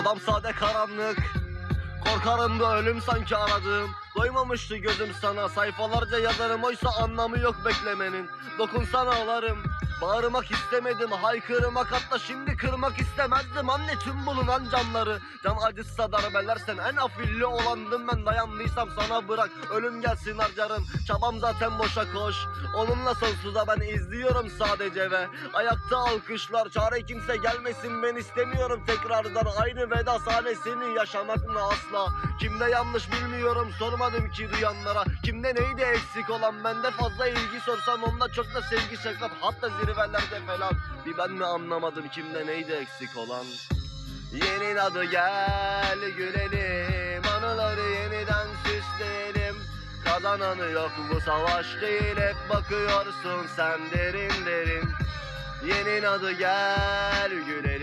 Odam sade karanlık. Korkarım da ölüm sanki aradığım. Doymamıştı gözüm sana. Sayfalarca yazarım. Oysa anlamı yok beklemenin. Dokunsana ağlarım Bağırmak istemedim haykırmak hatta şimdi kırmak istemezdim. Anne tüm bulunan camları Can acıtsa darbelersen en afilli olandım ben. Dayandıysam sana bırak ölüm gelsin harcarım. Çabam zaten boşa koş Onunla sonsuza ben izliyorum sadece ve Ayakta alkışlar. Çare kimse gelmesin ben istemiyorum Tekrardan. Aynı veda sahnesini yaşamak mı asla. Kimde yanlış bilmiyorum sormadım ki duyanlara. Kimde neydi eksik olan bende fazla ilgi sorsam Onda çok da sevgi şefkat hatta zirvelerde falan. Bir ben mi anlamadım kimde neydi eksik olan? Yeni adı gel gülelim Anıları yeniden süsleyelim. Kazananı yok bu savaş değil Hep bakıyorsun sen derin derin. Yeni adı gel gülelim